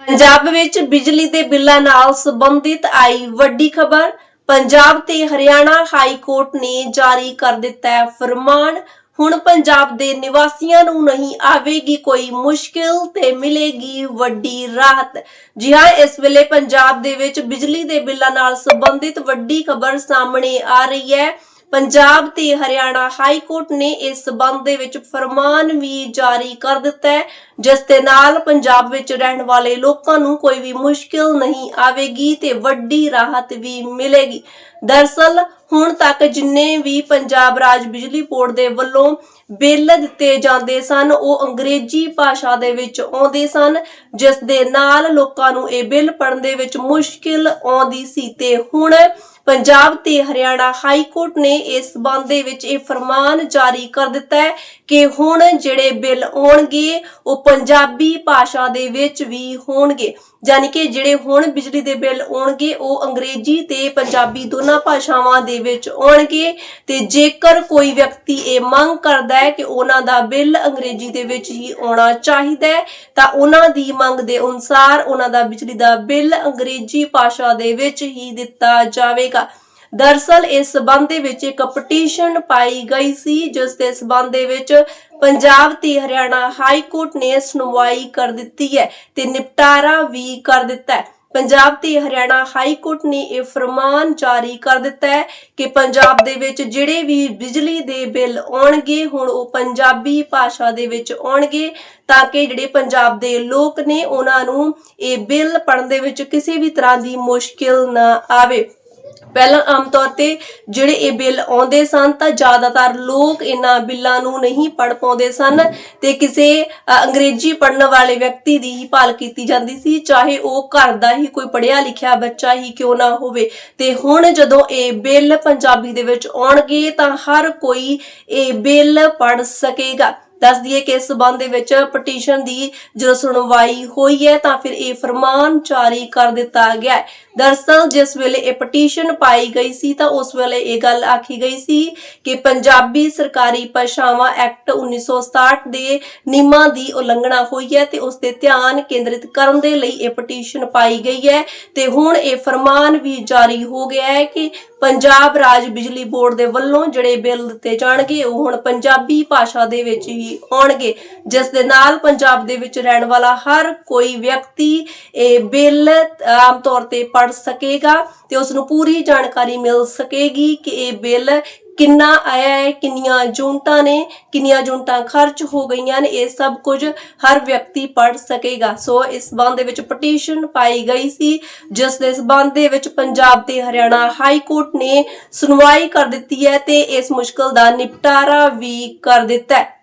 ਪੰਜਾਬ ਵਿੱਚ ਬਿਜਲੀ ਦੇ ਬਿੱਲਾਂ ਨਾਲ ਸੰਬੰਧਿਤ ਆਈ ਵੱਡੀ ਖਬਰ। ਪੰਜਾਬ ਤੇ ਹਰਿਆਣਾ ਹਾਈ ਕੋਰਟ ਨੇ ਜਾਰੀ ਕਰ ਦਿੱਤਾ ਹੈ ਫਰਮਾਨ। ਹੁਣ ਪੰਜਾਬ ਦੇ ਨਿਵਾਸੀਆਂ ਨੂੰ ਨਹੀਂ ਆਵੇਗੀ ਕੋਈ ਮੁਸ਼ਕਿਲ ਤੇ ਮਿਲੇਗੀ ਵੱਡੀ ਰਾਹਤ। ਜੀ ਹਾਂ, ਇਸ ਵੇਲੇ ਪੰਜਾਬ ਦੇ ਵਿੱਚ ਬਿਜਲੀ ਦੇ ਬਿੱਲਾਂ ਨਾਲ ਸੰਬੰਧਿਤ ਵੱਡੀ ਖਬਰ ਸਾਹਮਣੇ ਆ ਰਹੀ ਹੈ। ਪੰਜਾਬ ਤੇ ਹਰਿਆਣਾ ਹਾਈ ਕੋਰਟ ਨੇ ਇਸ ਸਬੰਧ ਦੇ ਵਿੱਚ ਫਰਮਾਨ ਵੀ ਜਾਰੀ ਕਰ ਦਿੱਤਾ ਹੈ, ਜਿਸ ਦੇ ਨਾਲ ਪੰਜਾਬ ਵਿੱਚ ਰਹਿਣ ਵਾਲੇ ਲੋਕਾਂ ਨੂੰ ਕੋਈ ਵੀ ਮੁਸ਼ਕਿਲ ਨਹੀਂ ਆਵੇਗੀ ਤੇ ਵੱਡੀ ਰਾਹਤ ਵੀ ਮਿਲੇਗੀ। ਦਰਸਲ, ਹੁਣ ਤੱਕ ਜਿੰਨੇ ਵੀ ਪੰਜਾਬ ਰਾਜ ਬਿਜਲੀ ਬੋਰਡ ਦੇ ਵੱਲੋਂ ਬਿੱਲ ਦਿੱਤੇ ਜਾਂਦੇ ਸਨ, ਉਹ ਅੰਗਰੇਜ਼ੀ ਭਾਸ਼ਾ ਦੇ ਵਿੱਚ ਆਉਂਦੇ ਸਨ, ਜਿਸ ਦੇ ਨਾਲ ਲੋਕਾਂ ਨੂੰ ਇਹ ਬਿੱਲ ਪੜ੍ਹਨ ਦੇ ਵਿੱਚ ਮੁਸ਼ਕਿਲ ਆਉਂਦੀ ਸੀ ਤੇ ਹੁਣ ਪੰਜਾਬ ਤੇ ਹਰਿਆਣਾ ਹਾਈ ਕੋਰਟ ਨੇ ਇਸ ਸੰਬੰਧ ਦੇ ਵਿੱਚ ਇਹ ਫਰਮਾਨ ਜਾਰੀ ਕਰ ਦਿੱਤਾ ਹੈ ਕਿ ਹੁਣ ਜਿਹੜੇ ਬਿੱਲ ਆਉਣਗੇ, ਉਹ ਪੰਜਾਬੀ ਭਾਸ਼ਾ ਦੇ ਵਿੱਚ ਵੀ ਹੋਣਗੇ। ਯਾਨੀ ਕਿ ਜਿਹੜੇ ਹੁਣ ਬਿਜਲੀ ਦੇ ਬਿੱਲ ਆਉਣਗੇ, ਉਹ ਅੰਗਰੇਜ਼ੀ ਤੇ ਪੰਜਾਬੀ ਦੋਨਾਂ ਭਾਸ਼ਾਵਾਂ ਦੇ ਵਿੱਚ ਆਉਣਗੇ ਤੇ ਜੇਕਰ ਕੋਈ ਵਿਅਕਤੀ ਇਹ ਮੰਗ ਕਰਦਾ ਹੈ ਕਿ ਉਹਨਾਂ ਦਾ ਬਿੱਲ ਅੰਗਰੇਜ਼ੀ ਦੇ ਵਿੱਚ ਹੀ ਆਉਣਾ ਚਾਹੀਦਾ ਹੈ, ਤਾਂ ਉਹਨਾਂ ਦੀ ਮੰਗ ਦੇ ਅਨੁਸਾਰ ਉਹਨਾਂ ਦਾ ਬਿਜਲੀ ਦਾ ਬਿੱਲ ਅੰਗਰੇਜ਼ੀ ਭਾਸ਼ਾ ਦੇ ਵਿੱਚ ਹੀ ਦਿੱਤਾ ਜਾਵੇਗਾ। ਦਰਸਲ ਇਸ ਸਬੰਧ ਦੇ ਵਿੱਚ ਇੱਕ ਪਟੀਸ਼ਨ ਪਾਈ ਗਈ ਸੀ, ਜਿਸ ਦੇ ਸਬੰਧ ਦੇ ਵਿੱਚ ਪੰਜਾਬ ਤੇ ਹਰਿਆਣਾ ਹਾਈ ਕੋਰਟ ਨੇ ਸੁਣਵਾਈ ਕਰ ਦਿੱਤੀ ਹੈ ਤੇ ਨਿਪਟਾਰਾ ਵੀ ਕਰ ਦਿੱਤਾ ਹੈ। ਪੰਜਾਬ ਤੇ ਹਰਿਆਣਾ ਹਾਈ ਕੋਰਟ ਨੇ ਇਹ ਫਰਮਾਨ ਜਾਰੀ ਕਰ ਦਿੱਤਾ ਹੈ ਕਿ ਪੰਜਾਬ ਦੇ ਵਿੱਚ ਜਿਹੜੇ ਵੀ ਬਿਜਲੀ ਦੇ ਬਿੱਲ ਆਉਣਗੇ, ਹੁਣ ਉਹ ਪੰਜਾਬੀ ਭਾਸ਼ਾ ਦੇ ਵਿੱਚ ਆਉਣਗੇ, ਤਾਂ ਕਿ ਜਿਹੜੇ ਪੰਜਾਬ ਦੇ ਲੋਕ ਨੇ, ਉਹਨਾਂ ਨੂੰ ਇਹ ਬਿੱਲ ਪੜਨ ਦੇ ਵਿੱਚ ਕਿਸੇ ਵੀ ਤਰ੍ਹਾਂ ਦੀ ਮੁਸ਼ਕਿਲ ਨਾ ਆਵੇ। ਪਹਿਲਾਂ ਆਮ ਤੌਰ ਤੇ ਜਿਹੜੇ ਇਹ ਬਿੱਲ ਆਉਂਦੇ ਸਨ, ਤਾਂ ਜ਼ਿਆਦਾਤਰ ਲੋਕ ਇਹਨਾਂ ਬਿੱਲਾਂ ਨੂੰ ਨਹੀਂ ਪੜ ਪਾਉਂਦੇ ਸਨ ਤੇ ਕਿਸੇ ਅੰਗਰੇਜ਼ੀ ਪੜਨ ਵਾਲੇ ਵਿਅਕਤੀ ਦੀ ਹੀ ਭਾਲ ਕੀਤੀ ਜਾਂਦੀ ਸੀ, ਚਾਹੇ ਉਹ ਘਰ ਦਾ ਹੀ ਕੋਈ ਪੜਿਆ ਲਿਖਿਆ ਬੱਚਾ ਹੀ ਕਿਉਂ ਨਾ ਹੋਵੇ। ਤੇ ਹੁਣ ਜਦੋਂ ਇਹ ਬਿੱਲ ਪੰਜਾਬੀ ਦੇ ਵਿੱਚ ਆਉਣਗੇ, ਤਾਂ ਹਰ ਕੋਈ ਇਹ ਬਿੱਲ ਪੜ ਸਕੇਗਾ। ਦੱਸ ਦਈਏ ਕਿ ਇਸ ਸਬੰਧ ਦੇ ਵਿੱਚ ਪਟੀਸ਼ਨ ਦੀ ਜਦੋਂ ਸੁਣਵਾਈ ਹੋਈ ਹੈ ਤਾਂ ਫਿਰ ਇਹ ਫਰਮਾਨ ਜਾਰੀ ਕਰ ਦਿੱਤਾ ਗਿਆ ਹੈ। ਦਰਸਲ ਜਿਸ ਵੇਲੇ ਇਹ ਪਟੀਸ਼ਨ ਪਾਈ ਗਈ ਸੀ ਤਾਂ ਉਸ ਵੇਲੇ ਇਹ ਗੱਲ ਆਖੀ ਗਈ ਸੀ ਕਿ ਪੰਜਾਬੀ ਸਰਕਾਰੀ ਭਾਸ਼ਾਵਾਂ ਐਕਟ 1967 ਦੇ ਨਿਯਮਾਂ ਦੀ ਉਲੰਘਣਾ ਹੋਈ ਹੈ ਤੇ ਉਸ ਤੇ ਧਿਆਨ ਕੇਂਦਰਿਤ ਕਰਨ ਦੇ ਲਈ ਇਹ ਪਟੀਸ਼ਨ ਪਾਈ ਗਈ ਹੈ ਤੇ ਹੁਣ ਇਹ ਫਰਮਾਨ ਵੀ ਜਾਰੀ ਹੋ ਗਿਆ ਹੈ ਕਿ ਪੰਜਾਬ ਰਾਜ ਬਿਜਲੀ ਬੋਰਡ ਦੇ ਵੱਲੋਂ ਜਿਹੜੇ ਬਿੱਲ ਦਿੱਤੇ ਜਾਣਗੇ, ਉਹ ਹੁਣ ਪੰਜਾਬੀ ਭਾਸ਼ਾ ਦੇ ਵਿੱਚ ਹੀ ਆਉਣਗੇ, ਜਿਸ ਦੇ ਨਾਲ ਪੰਜਾਬ ਦੇ ਵਿੱਚ ਰਹਿਣ ਵਾਲਾ ਹਰ ਕੋਈ ਵਿਅਕਤੀ ਇਹ ਬਿੱਲ ਆਮ ਤੌਰ ਤੇ ਪੜ ਸਕੇਗਾ ਤੇ ਉਸ ਨੂੰ ਪੂਰੀ ਜਾਣਕਾਰੀ ਮਿਲ ਸਕੇਗੀ ਕਿ ਇਹ ਬਿੱਲ ਕਿੰਨਾ ਆਇਆ ਹੈ, ਕਿੰਨੀਆਂ ਯੂਨਿਟਾਂ ਨੇ, ਕਿੰਨੀਆਂ ਯੂਨਿਟਾਂ ਖਰਚ ਹੋ ਗਈਆਂ ਨੇ, ਇਹ ਸਭ ਕੁਝ ਹਰ ਵਿਅਕਤੀ ਪੜ ਸਕੇਗਾ। ਸੋ ਇਸ ਸੰਬੰਧ ਦੇ ਵਿੱਚ ਪਟੀਸ਼ਨ ਪਾਈ ਗਈ ਸੀ, ਜਿਸ ਦੇ ਸੰਬੰਧ ਦੇ ਵਿੱਚ ਪੰਜਾਬ ਤੇ ਹਰਿਆਣਾ ਹਾਈ ਕੋਰਟ ਨੇ ਸੁਣਵਾਈ ਕਰ ਦਿੱਤੀ ਹੈ ਤੇ ਇਸ ਮੁਸ਼ਕਲ ਦਾ ਨਿਪਟਾਰਾ ਵੀ ਕਰ ਦਿੱਤਾ ਹੈ।